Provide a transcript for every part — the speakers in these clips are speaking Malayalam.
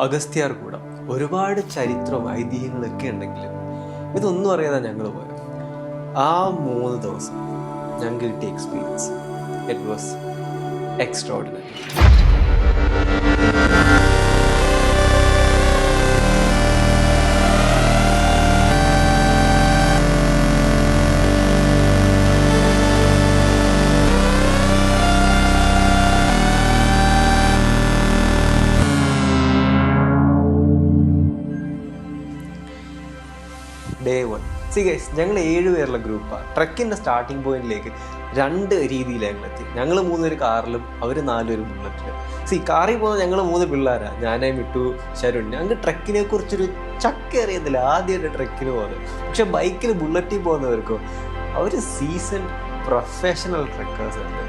അഗസ്ത്യാർകൂടം ഒരുപാട് ചരിത്രവും ഐതിഹ്യങ്ങളൊക്കെ ഉണ്ടെങ്കിലും ഇതൊന്നും അറിയാതെ ഞങ്ങൾ പോയത്. ആ മൂന്ന് ദിവസം ഞങ്ങൾക്ക് കിട്ടിയ experience it was extraordinary see guys ഞങ്ങൾ ഏഴ് പേരുള്ള ഗ്രൂപ്പാണ് ട്രക്കിന്റെ സ്റ്റാർട്ടിംഗ് പോയിന്റിലേക്ക് രണ്ട് രീതിയിൽ ഞങ്ങൾ എത്തി ഞങ്ങൾ മൂന്നുപേര് കാറിലും അവർ നാലുപേരും ബുള്ളറ്റിലും സി കാറിൽ പോകുന്ന ഞങ്ങൾ മൂന്ന് പിള്ളേരാണ് ഞാനേ വിട്ടു ശരുൺ. ഞങ്ങൾക്ക് ട്രക്കിനെ കുറിച്ചൊരു ചക്ക ആദ്യമായിട്ട് ട്രക്കിന് പോകുന്നത് പക്ഷെ ബൈക്കിൽ ബുള്ളറ്റിൽ പോകുന്നവർക്കോ അവർ സീസൺ പ്രൊഫഷണൽ ട്രക്കേഴ്സ് ഉണ്ട്.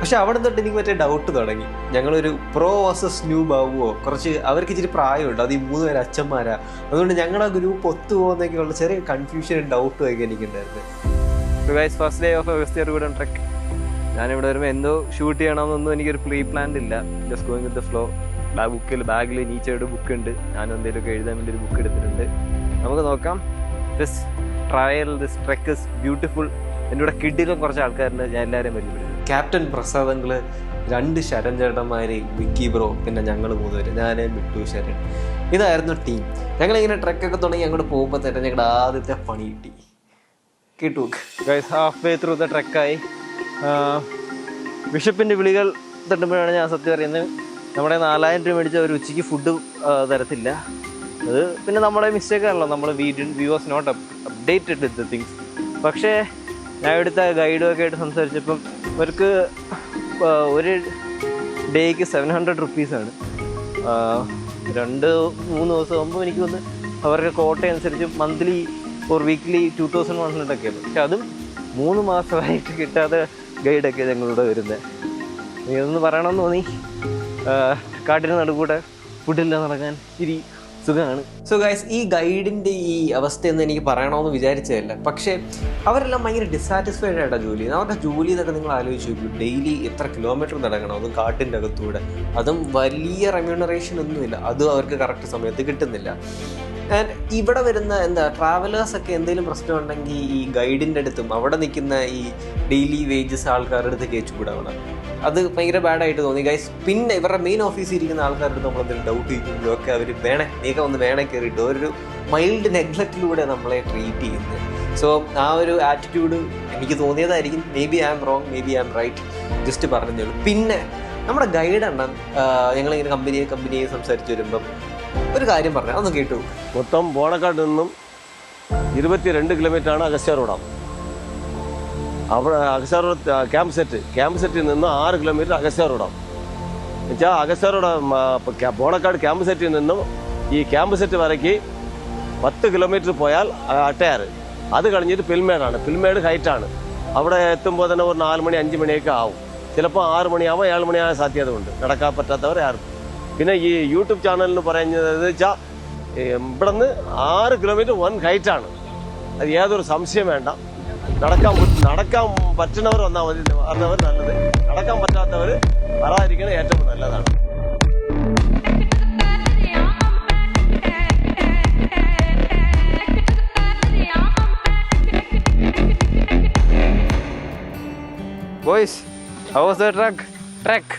പക്ഷെ അവിടെ തൊട്ട് എനിക്ക് മറ്റേ ഡൗട്ട് തുടങ്ങി. ഞങ്ങളൊരു പ്രോ വേഴ്സസ് ന്യൂ ബാബുവോ കുറച്ച് അവർക്ക് ഇച്ചിരി പ്രായമുണ്ട്. അത് ഈ മൂന്ന് പേര് അച്ഛന്മാരാ. അതുകൊണ്ട് ഞങ്ങളുടെ ഗ്രൂപ്പ് ഒത്തുപോകുന്നൊക്കെ ഉള്ള ചെറിയ കൺഫ്യൂഷനും ഡൗട്ടും ഒക്കെ എനിക്കുണ്ടായിരുന്നു. ഗൈസ് ഫസ്റ്റ് ഡേ ഓഫ് ഞാനിവിടെ വരുമ്പോൾ എന്തോ ഷൂട്ട് ചെയ്യണമെന്നൊന്നും എനിക്കൊരു പ്രീ പ്ലാൻ ഇല്ല just going with the flow ബുക്കിൽ ബാഗിൽ നീച്ചയുടെ ബുക്ക് ഉണ്ട്. ഞാൻ എന്തെങ്കിലുമൊക്കെ എഴുതാൻ വേണ്ടി ഒരു ബുക്ക് എടുത്തിട്ടുണ്ട്. നമുക്ക് നോക്കാം. This trail this trek is beautiful എന്റെ കൂടെ കിഡിലും കുറച്ച് ആൾക്കാരുണ്ട്. ഞാൻ എല്ലാവരെയും പരിചയപ്പെടുന്നത് ക്യാപ്റ്റൻ പ്രസാദങ്ങൾ രണ്ട് ശരൺ ചേട്ടന്മാരെ വിക്കി ബ്രോ പിന്നെ ഞങ്ങൾ മൂന്നുപേര്. ഞാൻ മിട്ടു ശരൺ. ഇതായിരുന്നു ടീം ഞങ്ങളിങ്ങനെ ട്രക്കൊക്കെ തുടങ്ങി അങ്ങോട്ട് പോകുമ്പോൾ തന്നെ ഞങ്ങളുടെ ആദ്യത്തെ പണി കിട്ടി. കേട്ടു guys half way through the ട്രക്കായി ബിഷപ്പിന്റെ വിളികൾ തട്ടുമ്പോഴാണ് ഞാൻ സത്യം അറിയുന്നത്. നമ്മുടെ നാലായിരം രൂപ മേടിച്ച ഒരു ഉച്ചയ്ക്ക് ഫുഡ് തരത്തില്ല. അത് പിന്നെ നമ്മുടെ മിസ്റ്റേക്ക് ആണല്ലോ. നമ്മൾ we we was not updated with the things പക്ഷേ ഞാൻ എടുത്ത ഗൈഡും ഒക്കെ ആയിട്ട് സംസാരിച്ചപ്പം അവർക്ക് ഒരു ഡേക്ക് സെവൻ ഹൺഡ്രഡ് റുപ്പീസാണ് രണ്ട് മൂന്ന് ദിവസം ആകുമ്പോൾ എനിക്ക് വന്ന് അവരുടെ കോട്ട അനുസരിച്ച് monthly or weekly two thousand one hundred ഒക്കെയാണ് പക്ഷെ അതും മൂന്ന് മാസമായിട്ട് കിട്ടാതെ ഗൈഡൊക്കെ ഞങ്ങളിവിടെ വരുന്നത് ഇതൊന്ന് പറയണമെന്ന് തോന്നി. കാട്ടിന് നടുക്കൂടെ ഫുഡില്ല നടക്കാൻ ഇരി. സുഖമാണ് സോ ഗൈസ് ഈ ഗൈഡിന്റെ ഈ അവസ്ഥയെന്ന് എനിക്ക് പറയണമെന്ന് വിചാരിച്ചതല്ല. പക്ഷേ അവരെല്ലാം ഭയങ്കര ഡിസാറ്റിസ്ഫൈഡ് ആയിട്ടാണ് ജോലി ചെയ്യുന്നത്. അവരുടെ ജോലി ഇതൊക്കെ നിങ്ങൾ ആലോചിച്ച് നോക്കൂ. ഡെയിലി എത്ര കിലോമീറ്റർ നടക്കണം? അതും കാട്ടിന്റെ അകത്തൂടെ. അതും വലിയ റെമ്യൂണറേഷൻ ഒന്നുമില്ല. അതും അവർക്ക് കറക്റ്റ് സമയത്ത് കിട്ടുന്നില്ല. ആൻഡ് ഇവിടെ വരുന്ന എന്താ ട്രാവലേഴ്സ് ഒക്കെ എന്തെങ്കിലും പ്രശ്നം ഉണ്ടെങ്കിൽ ഈ ഗൈഡിന്റെ അടുത്തും അവിടെ നിൽക്കുന്ന ഈ ഡെയിലി വേജസ് ആൾക്കാരുടെ അടുത്ത് കേച്ചുകൂടാവണം അത് ഭയങ്കര ബാഡായിട്ട് തോന്നി. ഗൈസ് പിന്നെ ഇവരുടെ മെയിൻ ഓഫീസിൽ ഇരിക്കുന്ന ആൾക്കാരുടെ അടുത്ത് നമ്മൾ എന്തെങ്കിലും ഡൗട്ട് ചെയ്യുമ്പോഴും ഒക്കെ അവർ വേണേ നീക്കം ഒന്ന് വേണേ കയറിയിട്ട് ഒരു മൈൽഡ് നെഗ്ലക്റ്റിലൂടെ നമ്മളെ ട്രീറ്റ് ചെയ്യുന്നത്. സോ ആ ഒരു ആറ്റിറ്റ്യൂഡ് എനിക്ക് തോന്നിയതായിരിക്കും. Maybe I am wrong maybe I am right just പറഞ്ഞതേ ഉള്ളൂ പിന്നെ നമ്മുടെ ഗൈഡ് എണ്ണം ഞങ്ങളിങ്ങനെ കമ്പനിയെ കമ്പനിയെ സംസാരിച്ച് വരുമ്പം ഒരു കാര്യം പറഞ്ഞു അതൊന്നും കേട്ടു. മൊത്തം ബോണക്കാട് നിന്നും ഇരുപത്തിരണ്ട് കിലോമീറ്ററാണ് അഗസ്ത്യ റോഡാം അവിടെ Agasthya road camp set camp സെറ്റിൽ നിന്ന് ആറ് കിലോമീറ്റർ അഗസ്ത്യ റോഡാണ് എന്നുവെച്ചാൽ അഗസ്ത്യ റോഡ് ബോണക്കാട് ക്യാമ്പ് സെറ്റിൽ നിന്നും ഈ ക്യാമ്പ് സെറ്റ് വരയ്ക്ക് പത്ത് കിലോമീറ്റർ പോയാൽ അട്ടയാറ്. അത് കഴിഞ്ഞിട്ട് പിൽമേടാണ്. പിൽമേട് ഹൈറ്റാണ്. അവിടെ എത്തുമ്പോൾ തന്നെ ഒരു നാല് മണി അഞ്ച് മണിയൊക്കെ ആവും. ചിലപ്പോൾ ആറ് മണിയാവും ഏഴ് മണിയാവാൻ സാധ്യത ഉണ്ട്. നടക്കാൻ പറ്റാത്തവർ ആരും. പിന്നെ ഈ യൂട്യൂബ് ചാനലിന് പറയുന്നത് വെച്ചാൽ ഇവിടെ നിന്ന് ആറ് കിലോമീറ്റർ വൺ ഹൈറ്റാണ് അത് ഏതൊരു സംശയം വേണ്ട. നടക്കാൻ നടക്കാൻ പറ്റുന്നവർ വന്നാൽ മതി. വന്നവർ നല്ലത്. നടക്കാൻ പറ്റാത്തവർ വരാതിരിക്കണത് ഏറ്റവും നല്ലതാണ്. Boys how was the trek trek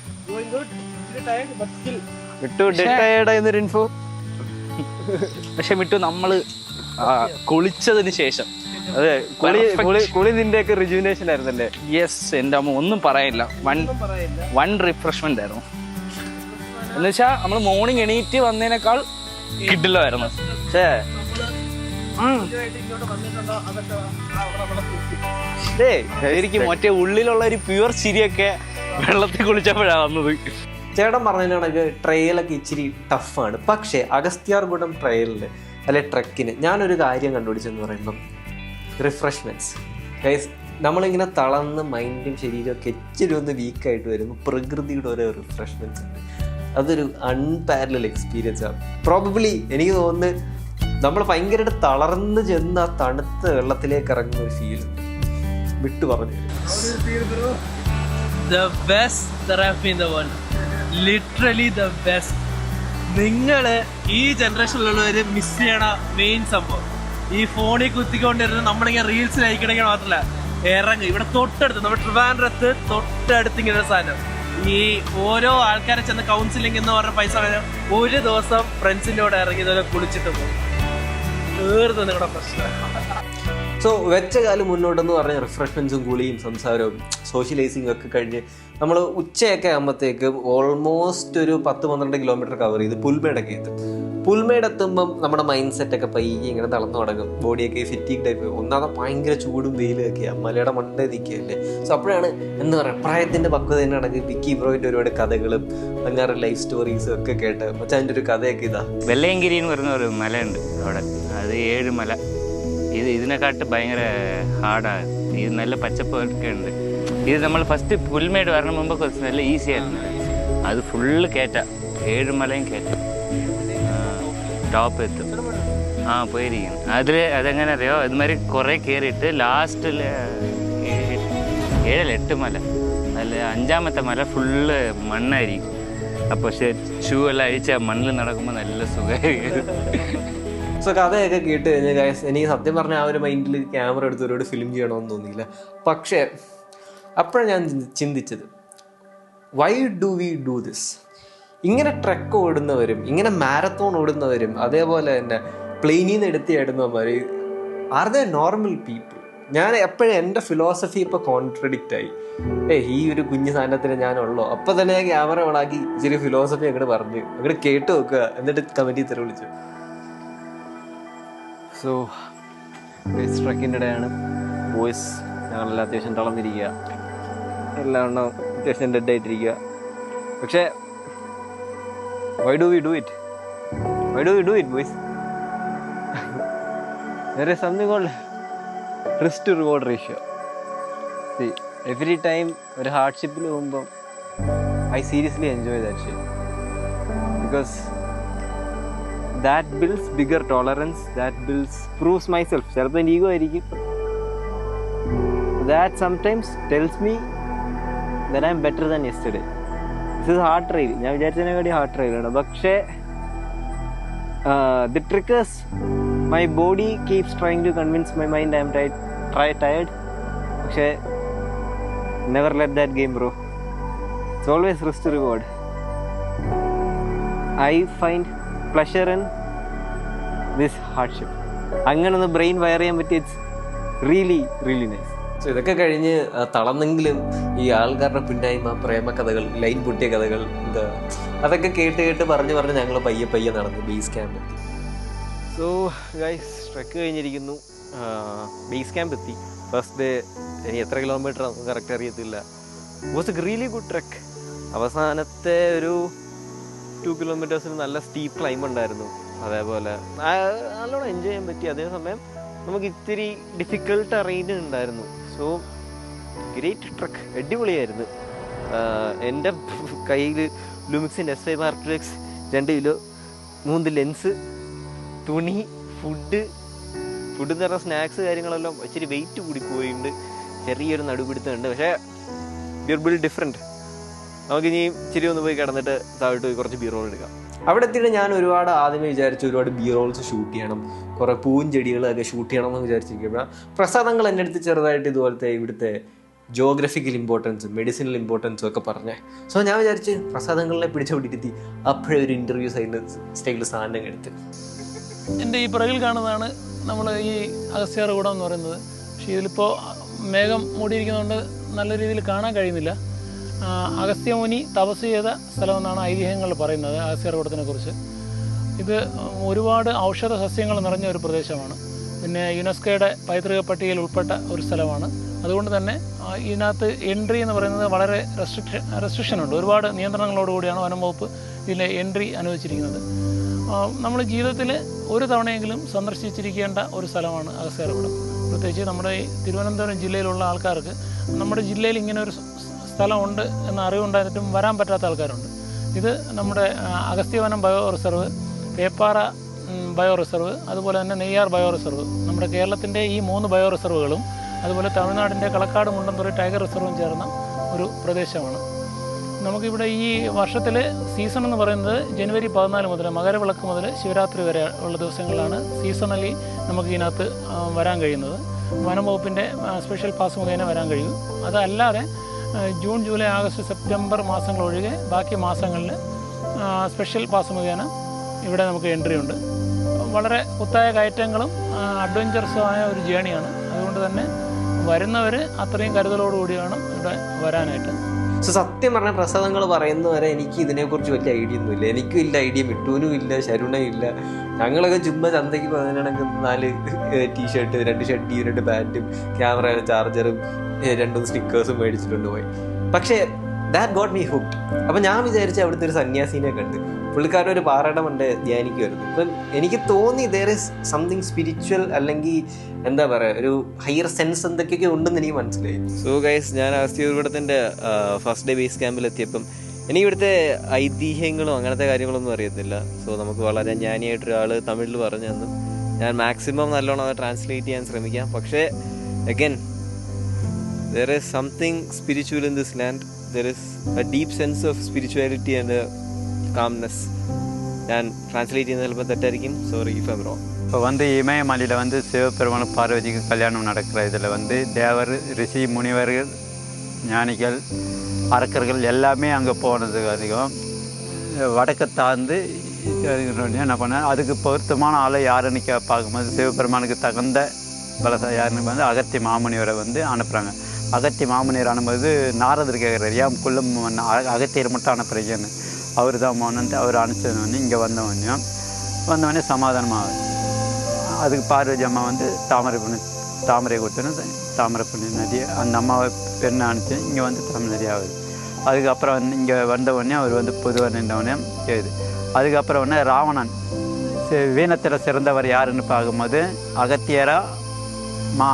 വിട്ടു ഡെഡ് ഇൻഫോ പക്ഷെ മിട്ടു നമ്മൾ കുളിച്ചതിന് ശേഷം. അതെ കുളി കുളി കുളി നിന്റെയൊക്കെ റിജുവിനേഷൻ ആയിരുന്നല്ലേ? യെസ് എന്റെ അമ്മ ഒന്നും പറയില്ല. വൺ വൺ റിഫ്രഷ്മെന്റ് ആയിരുന്നു. എന്ന് നമ്മൾ നമ്മൾ മോർണിംഗ് എണീറ്റ് വന്നതിനേക്കാൾ കിഡിലായിരുന്നു പക്ഷേ ശരിക്കും മറ്റേ ഉള്ളിലുള്ള ഒരു പ്യുവർ ചിരിയൊക്കെ വെള്ളത്തിൽ കുളിച്ചപ്പോഴാണ് വന്നത്. ചേട്ടൻ പറഞ്ഞതിനാണെങ്കിൽ ട്രെയിലൊക്കെ ഇച്ചിരി ടഫാണ് പക്ഷേ അഗസ്ത്യാർകൂടം ട്രെയിലിൽ അല്ലെ ട്രക്കിന് ഞാനൊരു കാര്യം കണ്ടുപിടിച്ചെന്ന് പറയുമ്പം റിഫ്രഷ്മെന്റ്സ് ഗൈസ് നമ്മളിങ്ങനെ തളർന്ന് മൈൻഡും ശരീരമൊക്കെ ഇച്ചിരി ഒന്ന് വീക്കായിട്ട് വരുമ്പോൾ പ്രകൃതിയുടെ ഓരോ റിഫ്രഷ്മെന്റ്സ് ഉണ്ട്. അതൊരു അൺപാരലൽ എക്സ്പീരിയൻസ് ആണ്. പ്രോബബ്ലി എനിക്ക് തോന്നുന്നു നമ്മൾ ഭയങ്കരമായിട്ട് തളർന്ന് ചെന്ന് ആ തണുത്ത വെള്ളത്തിലേക്ക് ഇറങ്ങുന്ന ഒരു ഫീൽ വിട്ടു പറഞ്ഞു the best therapy in the world. Literally the best നിങ്ങൾ ഈ ജനറേഷനിലുള്ളവർ മിസ് ചെയ്യണ മെയിൻ സംഭവം. ഈ ഫോണിൽ കുത്തിക്കൊണ്ടിരുന്ന് നമ്മളിങ്ങനെ റീൽസിൽ അയക്കണമെങ്കിൽ മാത്രമല്ല ഇറങ്ങ്. ഇവിടെ തൊട്ടടുത്ത് നമ്മുടെ ട്രിവാൻഡ്രത്ത് തൊട്ടടുത്ത് ഇങ്ങനെ സാധനം. ഈ ഓരോ ആൾക്കാരെ ചെന്ന് കൗൺസിലിംഗ് എന്ന് പറഞ്ഞ പൈസ ഒരു ദിവസം ഫ്രണ്ട്സിന്റെ കൂടെ ഇറങ്ങി ഇതുപോലെ കുളിച്ചിട്ട് പോകും. തീർന്നു നിങ്ങളുടെ പ്രശ്നം. സോ വെച്ച കാലം മുന്നോട്ടെന്ന് പറഞ്ഞ റിഫ്രഷ്മെൻസും കുളിയും സംസാരവും സോഷ്യലൈസിങ് ഒക്കെ കഴിഞ്ഞ് നമ്മൾ ഉച്ചയൊക്കെ ആകുമ്പോഴത്തേക്ക് ഓൾമോസ്റ്റ് ഒരു പത്ത് പന്ത്രണ്ട് കിലോമീറ്റർ കവർ ചെയ്ത് പുൽമേടൊക്കെ എത്തും. പുൽമേടെത്തുമ്പം നമ്മുടെ മൈൻഡ് സെറ്റൊക്കെ പയ്യെ ഇങ്ങനെ തളർന്നു തുടങ്ങും. ബോഡിയൊക്കെ ഫിറ്റിംഗ് ടൈപ്പ് ഒന്നാമത് ഭയങ്കര ചൂടും വെയിലും ഒക്കെയാണ് മലയുടെ മണ്ട നിൽക്കുകയല്ലേ. സോ അപ്പോഴാണ് എന്താ പറയുക പ്രായത്തിന്റെ പക്വത തന്നെ അടങ്ങി വിക്കി ബ്രോയിന്റെ ഒരുപാട് കഥകളും അങ്ങനെ ലൈഫ് സ്റ്റോറീസും ഒക്കെ കേട്ട് മച്ചാന്റെ ഒരു കഥയൊക്കെ ഇതാ. വെള്ളയങ്കിരി എന്ന് പറയുന്ന ഒരു മലയുണ്ട് അവിടെ. അത് ഏഴ് മല. ഇത് ഇതിനെക്കാട്ട് ഭയങ്കര ഹാർഡാണ് ഇത് നല്ല പച്ചപ്പൊക്കെ ഉണ്ട്. ഇത് നമ്മൾ ഫസ്റ്റ് പുൽമേട് വരണ മുമ്പ് കുറച്ച് നല്ല ഈസി ആയിരുന്നു. അത് ഫുള്ള് കയറ്റ ഏഴ് മലയും കയറ്റ ടോപ്പ് എത്തും. ആ പോയിരിക്കും. അതിൽ അതെങ്ങനെ അറിയോ? ഇതുമാതിരി കുറേ കയറിയിട്ട് ലാസ്റ്റിൽ ഏഴല്ല എട്ട് മല. അതിൽ അഞ്ചാമത്തെ മല ഫുള്ള് മണ്ണായിരിക്കും. അപ്പോൾ ഷൂ എല്ലാം അഴിച്ച് മണ്ണിൽ നടക്കുമ്പോൾ നല്ല സുഖമായിരിക്കും. സോ കഥയൊക്കെ കേട്ട് കഴിഞ്ഞാൽ ഗൈസ് എനിക്ക് സത്യം പറഞ്ഞാൽ ആ ഒരു മൈൻഡിൽ ക്യാമറ എടുത്ത് ഒരുപാട് ഫിലിം ചെയ്യണമെന്ന് തോന്നിയില്ല. പക്ഷേ അപ്പോഴാണ് ഞാൻ ചിന്തി- ചിന്തിച്ചത്. Why do we do this ഇങ്ങനെ ട്രക്ക് ഓടുന്നവരും ഇങ്ങനെ മാരത്തോൺ ഓടുന്നവരും അതേപോലെ തന്നെ പ്ലെയിനിൽ നിന്ന് എടുത്ത് ചാടുന്നവന്മാർ ആർ ദ നോർമൽ പീപ്പിൾ ഞാൻ എപ്പോഴും എന്റെ ഫിലോസഫി ഇപ്പോൾ കോൺട്രഡിക്റ്റ് ആയി. ഏ ഈ ഒരു കുഞ്ഞു സാധനത്തിന് ഞാനുള്ളോ? അപ്പോൾ തന്നെ ക്യാമറ ഓണാക്കി ഇച്ചിരി ഫിലോസഫി അങ്ങോട്ട് പറഞ്ഞു. അങ്ങോട്ട് കേട്ട് നോക്കുക. എന്നിട്ട് കമന്റിൽ തെറി വിളിച്ചു. സോ ബേസ് ട്രക്കിന്റെ ഇടയാണ്. ബോയ്സ് ഞങ്ങളെല്ലാം അത്യാവശ്യം തളർന്നിരിക്കുക. എല്ലാം അത്യാവശ്യം ഡെഡ് ആയിട്ടിരിക്കുക. പക്ഷേ why do we do it why do we do it boys is something called risk to reward ratio. See every time ഒരു ഹാർഡ്ഷിപ്പിൽ പോകുമ്പം I seriously enjoy that shay because that builds bigger tolerance that builds proves myself ചിലപ്പോൾ എന്റെ ഈഗോ ആയിരിക്കും. That sometimes tells me then I'm better than yesterday this is hard trail ഞാൻ വിചാരിച്ചതിനെക്കാട്ടി ഹാർഡ് ട്രയലാണ് പക്ഷേ the trick is my body keeps trying to convince my mind I'm tie try tired പക്ഷേ never let that game bro it's always risk reward I find pleasure in this hardship അങ്ങനെ ഒന്ന് ബ്രെയിൻ വയർ ചെയ്യാൻ പറ്റിയ it's really really nice so ഇതൊക്കെ കഴിഞ്ഞ് തളർന്നെങ്കിലും ഈ ആൾക്കാരുടെ പിന്നായ്മ പ്രേമ കഥകൾ ലൈൻ പൊട്ടിയ കഥകൾ എന്താ അതൊക്കെ കേട്ട് കേട്ട് പറഞ്ഞു പറഞ്ഞ് ഞങ്ങൾ പയ്യെ പയ്യെ നടന്നു ബേസ് ക്യാമ്പ് എത്തി. സോ ഗൈസ് ട്രക്ക് കഴിഞ്ഞിരിക്കുന്നു. ബേസ് ക്യാമ്പ് എത്തി. ഫസ്റ്റ് ഡേ ഇനി എത്ര കിലോമീറ്റർ നമുക്ക് കറക്റ്റ് അറിയത്തില്ല. Was a really good trek അവസാനത്തെ ഒരു ടു കിലോമീറ്റേഴ്സിന് നല്ല സ്റ്റീപ്പ് ക്ലൈംബ് ഉണ്ടായിരുന്നു. അതേപോലെ നല്ലോണം എൻജോയ് ചെയ്യാൻ പറ്റി. അതേസമയം നമുക്ക് ഇത്തിരി ഡിഫിക്കൽട്ട് അറേഞ്ച് ഉണ്ടായിരുന്നു. സോ ഗ്രേറ്റ് ട്രക്ക് അടിപൊളിയായിരുന്നു. എന്റെ കയ്യിൽ ലുമിക്സിന്റെ എസ് ഐ മാർക്സ് രണ്ട് കിലോ മൂന്ന് ലെൻസ് തുണി ഫുഡ് ഫുഡ് എന്ന് പറഞ്ഞ സ്നാക്സ് കാര്യങ്ങളെല്ലാം ഇച്ചിരി വെയിറ്റ് കൂടി പോയിട്ടുണ്ട് ചെറിയൊരു നടുപിടുത്തമുണ്ട് പക്ഷേ ബിയർ ബിൽ ഡിഫറെന്റ് നമുക്കിനി ഇച്ചിരി ഒന്ന് പോയി കിടന്നിട്ട് താഴോട്ട് പോയി കുറച്ച് ബീറോൾ എടുക്കാം. അവിടെ എത്തിയിട്ട് ഞാൻ ഒരുപാട് ആദ്യമേ വിചാരിച്ചു ഒരുപാട് ബീറോൾസ് ഷൂട്ട് ചെയ്യണം. കുറേ പൂവും ചെടികളൊക്കെ ഷൂട്ട് ചെയ്യണം എന്ന് വിചാരിച്ചിരിക്കുമ്പോൾ പ്രസാദങ്ങൾ എന്റെ അടുത്ത് ചെറുതായിട്ട് ഇതുപോലത്തെ ഇവിടുത്തെ ജോഗ്രഫിക്കൽ ഇമ്പോർട്ടൻസ് മെഡിസിനൽ ഇമ്പോർട്ടൻസും ഒക്കെ പറഞ്ഞേ. സോ ഞാൻ വിചാരിച്ച് പ്രസാദങ്ങളെ പിടിച്ചോണ്ടിരുത്തി അപ്പോഴേ ഒരു ഇന്റർവ്യൂ സൈഡിൽ സ്റ്റൈലിൽ സാധനം എടുത്ത്. എന്റെ ഈ പിറകിൽ കാണുന്നതാണ് നമ്മൾ ഈ അഗസ്ത്യാർകൂടം എന്ന് പറയുന്നത്. പക്ഷേ ഇതിലിപ്പോൾ മേഘം മൂടിയിരിക്കുന്നതുകൊണ്ട് നല്ല രീതിയിൽ കാണാൻ കഴിയുന്നില്ല. അഗസ്ത്യമുനി തപസ് ചെയ്ത സ്ഥലമെന്നാണ് ഐതിഹ്യങ്ങൾ പറയുന്നത് അഗസ്ത്യർകൂടത്തിനെ കുറിച്ച് ഇത് ഒരുപാട് ഔഷധ സസ്യങ്ങൾ നിറഞ്ഞ ഒരു പ്രദേശമാണ്. പിന്നെ യുനെസ്കോയുടെ പൈതൃക പട്ടികയിൽ ഉൾപ്പെട്ട ഒരു സ്ഥലമാണ്. അതുകൊണ്ട് തന്നെ ഇതിനകത്ത് എൻട്രി എന്ന് പറയുന്നത് വളരെ റെസ്ട്രിക്ഷൻ റെസ്ട്രിക്ഷൻ ഉണ്ട്. ഒരുപാട് നിയന്ത്രണങ്ങളോടുകൂടിയാണ് വനം വകുപ്പ് ഇതിലെ എൻട്രി അനുവദിച്ചിരിക്കുന്നത്. നമ്മൾ ജീവിതത്തിൽ ഒരു തവണയെങ്കിലും സന്ദർശിച്ചിരിക്കേണ്ട ഒരു സ്ഥലമാണ് അഗസ്ത്യാർകൂടം പ്രത്യേകിച്ച് നമ്മുടെ തിരുവനന്തപുരം ജില്ലയിലുള്ള ആൾക്കാർക്ക് നമ്മുടെ ജില്ലയിൽ ഇങ്ങനെ ഒരു സ്ഥലമുണ്ട് എന്ന അറിവുണ്ടായിട്ടും വരാൻ പറ്റാത്ത ആൾക്കാരുണ്ട്. ഇത് നമ്മുടെ Agasthyavanam bio reserve Peppara bio reserve അതുപോലെ തന്നെ നെയ്യാർ ബയോ റിസർവ് നമ്മുടെ കേരളത്തിന്റെ ഈ മൂന്ന് ബയോ റിസർവുകളും അതുപോലെ തമിഴ്നാടിന്റെ കളക്കാട് മുണ്ടന്തുറ ടൈഗർ റിസർവും ചേർന്ന ഒരു പ്രദേശമാണ്. നമുക്കിവിടെ ഈ വർഷത്തിൽ സീസൺ എന്ന് പറയുന്നത് ജനുവരി പതിനാല് മുതൽ മകരവിളക്ക് മുതൽ ശിവരാത്രി വരെ ഉള്ള ദിവസങ്ങളിലാണ് സീസണലി നമുക്ക് ഇതിനകത്ത് വരാൻ കഴിയുന്നത്. വനം വകുപ്പിന്റെ സ്പെഷ്യൽ പാസ് മുഖേന വരാൻ കഴിയും. അതല്ലാതെ ജൂൺ ജൂലൈ ആഗസ്റ്റ് സെപ്റ്റംബർ മാസങ്ങൾ ഒഴികെ ബാക്കി മാസങ്ങളിൽ സ്പെഷ്യൽ പാസ് മുഖേന ഇവിടെ നമുക്ക് എൻട്രി ഉണ്ട്. വളരെ കുത്തായ കയറ്റങ്ങളും അഡ്വഞ്ചറസുമായ ഒരു ജേണിയാണ് അതുകൊണ്ട് തന്നെ വരുന്നവർ അത്രയും കരുതലോടുകൂടി വേണം ഇവിടെ വരാനായിട്ട്. സോ സത്യം പറഞ്ഞ പ്രസാദങ്ങൾ പറയുന്നവരെ എനിക്ക് ഇതിനെക്കുറിച്ച് വലിയ ഐഡിയ ഒന്നുമില്ല. എനിക്കും ഇല്ല ഐഡിയ മിട്ടൂനും ഇല്ല ശരുണയും ഇല്ല. ഞങ്ങളൊക്കെ ചുമ്മാ ചന്തയ്ക്ക് പതിനെണെങ്കിൽ നാല് ടീഷർട്ട് രണ്ട് ഷർട്ട് രണ്ട് പാന്റും ക്യാമറ ചാർജറും രണ്ടും സ്റ്റിക്കേഴ്സും മേടിച്ചിട്ടുണ്ട് പോയി. പക്ഷേ ദാറ്റ് ഗോട്ട് മീ ഹുക്ക് അപ്പം ഞാൻ വിചാരിച്ച അവിടുത്തെ ഒരു സന്യാസിനെ കണ്ട്. പുള്ളിക്കാരൻ ഒരു പാറയുടെ മണ്ട് ധ്യാനിക്കുമായിരുന്നു അപ്പം എനിക്ക് തോന്നി ദർ ഇസ് സംതിങ് സ്പിരിച്വൽ അല്ലെങ്കിൽ എന്താ പറയുക ഒരു ഹയർ സെൻസ് എന്തൊക്കെയൊക്കെ ഉണ്ടെന്ന് എനിക്ക് മനസ്സിലായി. സോ ഗൈസ് ഞാൻ അസ്ഥികൂടത്തിന്റെ ഫസ്റ്റ് ഡേ ബേസ് ക്യാമ്പിൽ എത്തിയപ്പം എനിക്ക് ഇവിടുത്തെ ഐതിഹ്യങ്ങളും അങ്ങനത്തെ കാര്യങ്ങളൊന്നും അറിയത്തില്ല. സോ നമുക്ക് വളരെ ജ്ഞാനിയായിട്ടൊരാൾ തമിഴിൽ പറഞ്ഞു തന്നു. ഞാൻ മാക്സിമം നല്ലോണം അത് ട്രാൻസ്ലേറ്റ് ചെയ്യാൻ ശ്രമിക്കാം. പക്ഷേ again there is something spiritual in this land there is a deep sense of spirituality and calmness ഞാൻ ട്രാൻസ്ലേറ്റ് ചെയ്യുന്ന ചിലപ്പോൾ തെറ്റായിരിക്കും സോറി ഇഫ് എം റോങ് இப்போ வந்து இமயமலையில் வந்து சிவபெருமானும் பார்வதிக்கும் கல்யாணம் நடக்கிற இதில் வந்து தேவர் ரிஷி முனிவர்கள் ஞானிகள் அரக்கர்கள் எல்லாமே அங்கே போனதுக்கு அதிகம் வடக்கை தாழ்ந்து என்ன பண்ணேன் அதுக்கு பொருத்தமான ஆளை யாருன்னு கே பார்க்கும்போது சிவபெருமானுக்கு தகுந்த பலச யாருன்னு வந்து அகத்திய மாமுனிவரை வந்து அனுப்புகிறாங்க அகத்திய மாமுனிவர் அனுப்பும்போது நாரதர் கேட்குறாரு ஏன் குள்ளம் அகத்தியர் மட்டும் அனுப்புறீங்கன்னு அவர் தான் போனன்ட்டு அவர் அனுப்பிச்சது வந்து இங்கே வந்தவொடனே வந்தவொடனே சமாதானமாகுது. அதுக்கு பார்வதி அம்மா வந்து தாமரை பண்ணி தாமரை கொடுத்தோன்னு தாமரை பொண்ணு நதி அந்த அம்மாவை பெண்ணை அனுப்பிச்சு இங்கே வந்து தமிழ் நதி ஆகுது. அதுக்கப்புறம் வந்து இங்கே வந்த அவர் வந்து பொதுவாக நின்றவுடனே கேது. அதுக்கப்புறம் உடனே ராவணன் வீணத்தில் சிறந்தவர் யாருன்னு பார்க்கும்போது அகத்தியரா மா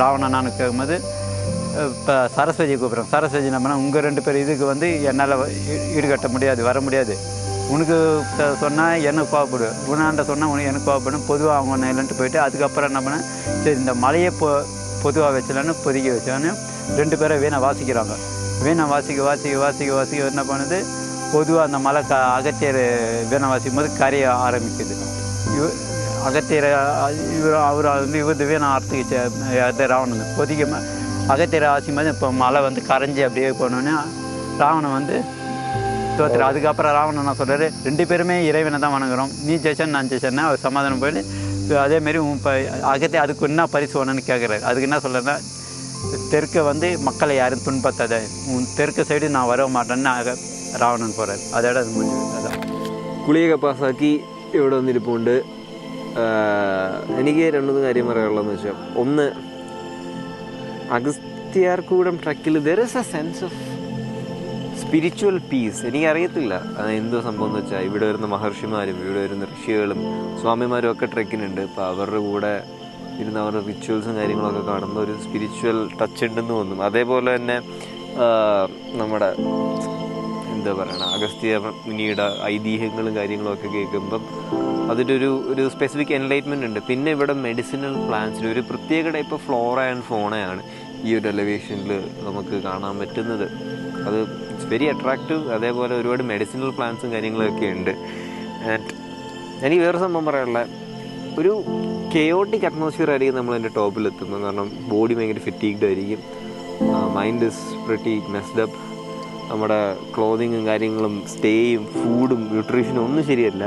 ராவணனான்னு கேட்கும்போது இப்போ சரஸ்வதி கூப்பிட்றோம். சரஸ்வதி நம்ம உங்கள் ரெண்டு பேர் இதுக்கு வந்து என்னால் ஈடுகட்ட முடியாது வர முடியாது. உனக்கு சொன்னால் எனக்கு கோவப்படும் உனாண்ட சொன்னால் உனக்கு எனக்கு கோவப்படும். பொதுவாக அவங்க இல்லைன்ட்டு போயிட்டு அதுக்கப்புறம் என்ன பண்ணேன் சரி இந்த மலையை பொ பொதுவாக வச்சலான்னு பொதுக்கி வச்சோன்னு ரெண்டு பேரை வீணை வாசிக்கிறாங்க. வீணை வாசிக்க வாசிக்க வாசிக்க வாசிக்க என்ன பண்ணுது? பொதுவாக அந்த மலை க அகத்தியர் வீணை வாசிக்கும் போது கரைய ஆரம்பிக்குது. இவ அகத்தியர் இவர் அவர் வந்து இவர் வீணை ஆர்த்திக்கு அது ராவணன். பொதிக்கமாக அகத்தியரை வாசிக்கும் போது இப்போ மலை வந்து கரைஞ்சி அப்படியே போனோன்னே ராவணன் வந்து தோத்துரு அதுக்கப்புறம் ராவணன் நான் சொல்கிறாரு ரெண்டு பேருமே இறைவனை தான் வணங்குறோம் நீ ஜெயிச்சன் நான் ஜெயிச்சேன்னா அவர் சமாதானம் போயிட்டு இப்ப அதேமாரி உன் இப்போ அகத்தை அதுக்கு என்ன பரிசு வேணும்னு கேட்குறாரு அதுக்கு என்ன சொல்கிறேன்னா தெற்க வந்து மக்களை யாரும் துன்பத்தாத உன் தெற்கு சைடு நான் வர மாட்டேன்னு அக ராவணன் போகிறார் அதோட அது முடிஞ்சு அதான் കുളിയൊക്കെ പാസ്സാക്കി ഇവിടെ വന്നിരിപ്പുണ്ട് ആഹ് എനിക്ക് രണ്ടു കാര്യം പറയാനുള്ളതെന്ന് വെച്ചാൽ ഒന്ന് Agasthyarkoodam ട്രക്കിൽ there is a sense of spiritual peace എനിക്കറിയത്തില്ല. അത് എന്തോ സംഭവം എന്ന് വെച്ചാൽ ഇവിടെ വരുന്ന മഹർഷിമാരും ഇവിടെ വരുന്ന ഋഷികളും സ്വാമിമാരും ഒക്കെ ട്രക്കിനുണ്ട്. അപ്പോൾ അവരുടെ കൂടെ ഇരുന്ന് അവരുടെ റിച്വൽസും കാര്യങ്ങളൊക്കെ കാണുമ്പോൾ ഒരു സ്പിരിച്വൽ ടച്ച് ഉണ്ടെന്ന് തോന്നും. അതേപോലെ തന്നെ നമ്മുടെ എന്താ പറയുക അഗസ്ത്യ മുനിയുടെ ഐതിഹ്യങ്ങളും കാര്യങ്ങളും ഒക്കെ കേൾക്കുമ്പം അതിന്റെ ഒരു ഒരു സ്പെസിഫിക് എൻലൈറ്റ്മെന്റ് ഉണ്ട്. പിന്നെ ഇവിടെ മെഡിസിനൽ പ്ലാന്റ്സിൽ ഒരു പ്രത്യേക ടൈപ്പ് ഫ്ലോറ ആൻഡ് ഫോണയാണ് ഈ ഒരു എലവേഷനിൽ നമുക്ക് കാണാൻ പറ്റുന്നത്. അത് ഇറ്റ്സ് വെരി അട്രാക്റ്റീവ് അതേപോലെ ഒരുപാട് മെഡിസിനൽ പ്ലാന്റ്സും കാര്യങ്ങളൊക്കെ ഉണ്ട്. ആൻഡ് എനിക്ക് വേറെ സംഭവം പറയാനുള്ള. ഒരു കെയോട്ടിക് അറ്റ്മോസ്ഫിയർ ആയിരിക്കും നമ്മൾ എന്റെ ടോപ്പിലെത്തുമ്പോൾ കാരണം ബോഡി ഭയങ്കര ഫിറ്റീഗ്ഡ് ആയിരിക്കും. Mind is pretty messed up നമ്മുടെ ക്ലോതിങ്ങും കാര്യങ്ങളും സ്റ്റേയും ഫുഡും ന്യൂട്രീഷനും ഒന്നും ശരിയല്ല.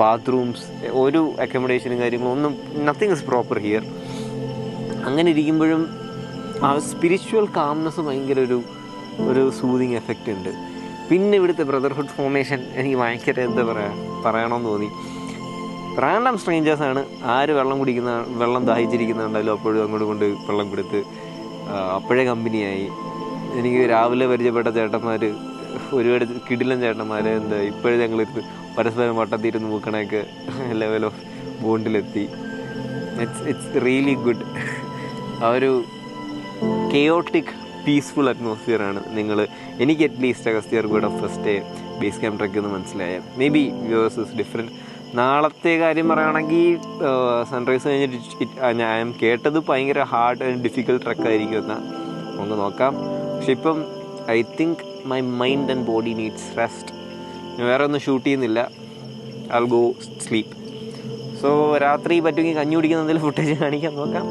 ബാത്റൂംസ് ഒരു അക്കോമഡേഷനും കാര്യങ്ങളും ഒന്നും നത്തിങ് ഇസ് പ്രോപ്പർ ഹിയർ അങ്ങനെ ഇരിക്കുമ്പോഴും ആ സ്പിരിച്വൽ കാംനെസ് ഭയങ്കര ഒരു ഒരു സൂതിങ് എഫക്റ്റ് ഉണ്ട്. പിന്നെ ഇവിടുത്തെ ബ്രദർഹുഡ് ഫോർമേഷൻ എനിക്ക് ഭയങ്കര എന്താ പറയുക പറയണമെന്ന് തോന്നി. റാൻഡം സ്ട്രേഞ്ചേഴ്സാണ് ആര് വെള്ളം കുടിക്കുന്ന വെള്ളം ദാഹിച്ചിരിക്കുന്നുണ്ടല്ലോ അപ്പോഴും അങ്ങോട്ട് കൊണ്ട് വെള്ളം കൊടുത്ത് അപ്പോഴേ കമ്പനിയായി എനിക്ക് രാവിലെ പരിചയപ്പെട്ട ചേട്ടന്മാർ ഒരുപാട് കിടിലൻ ചേട്ടന്മാർ എന്താ ഇപ്പോഴും ഞങ്ങളിരുന്ന് പരസ്പരം വട്ടത്തിരുന്ന് നോക്കണൊക്കെ ലെവൽ ഓഫ് ബോണ്ടിലെത്തി. ഇറ്റ്സ് ഇറ്റ്സ് റിയലി ഗുഡ് ആ ഒരു കെയോട്ടിക് പീസ്ഫുൾ അറ്റ്മോസ്ഫിയറാണ് നിങ്ങൾ എനിക്ക് at least അഗസ്തിയർകൂടെ first day base camp trek എന്ന് മനസ്സിലായ. Maybe viewers is different നാളത്തെ കാര്യം പറയുകയാണെങ്കിൽ സൺറൈസ് കഴിഞ്ഞിട്ട് ഞാൻ കേട്ടത് ഭയങ്കര ഹാർഡ് ആൻഡ് ഡിഫിക്കൽട്ട് ട്രക്കായിരിക്കും എന്നാൽ നമുക്ക് നോക്കാം. പക്ഷെ ഇപ്പം I think my mind and body needs rest. വേറെ ഒന്നും ഷൂട്ട് ചെയ്യുന്നില്ല. ഐ ഗോ സ്ലീപ്പ് സോ രാത്രി പറ്റുമെങ്കിൽ കഞ്ഞി കുടിക്കുന്ന എന്തെങ്കിലും ഫുട്ടേജ് കാണിക്കാൻ നോക്കാം.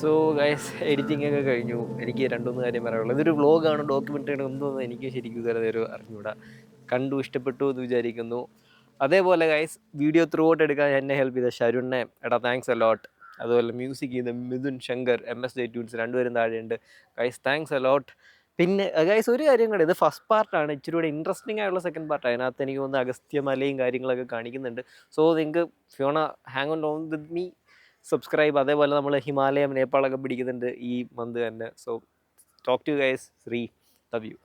സോ ഗൈസ് എഡിറ്റിംഗ് ഒക്കെ കഴിഞ്ഞു. എനിക്ക് രണ്ടുമൂന്ന് കാര്യം പറയാനുള്ളത് ഇതൊരു വ്ലോഗാണ് ഡോക്യുമെന്ററി ആണ്. എന്തോന്ന് എനിക്ക് ശരിക്കും ഇതുവരെ ഒരു അറിഞ്ഞുകൂടാ കണ്ടു ഇഷ്ടപ്പെട്ടു എന്ന് വിചാരിക്കുന്നു. അതേപോലെ ഗൈസ് വീഡിയോ ത്രൂ ഔട്ട് എടുക്കാൻ എന്നെ ഹെൽപ്പ് ചെയ്ത ഷരുണ്ണെ എടാ താങ്ക്സ് അലോട്ട് അതുപോലെ മ്യൂസിക് ചെയ്ത Mithun Shankar M S day tunes രണ്ടുപേരും താഴെയുണ്ട്. ഗൈസ് താങ്ക്സ് അലോട്ട് പിന്നെ ഗൈസ് ഒരു കാര്യം കൂടെ ഇത് ഫസ്റ്റ് പാർട്ടാണ് ഇച്ചിരി കൂടെ ഇൻട്രസ്റ്റിംഗ് ആയിട്ടുള്ള സെക്കൻഡ് പാർട്ട് അതിനകത്ത് എനിക്ക് തോന്നുന്നു അഗസ്ത്യമലയും കാര്യങ്ങളൊക്കെ കാണിക്കുന്നുണ്ട്. സോ നിങ്ങൾക്ക് ഫ്യോണ hang on on with me subscribe അതേപോലെ നമ്മൾ ഹിമാലയം നേപ്പാളൊക്കെ പിടിക്കുന്നുണ്ട് ഈ മന്ത് തന്നെ. So talk to guys Sree love you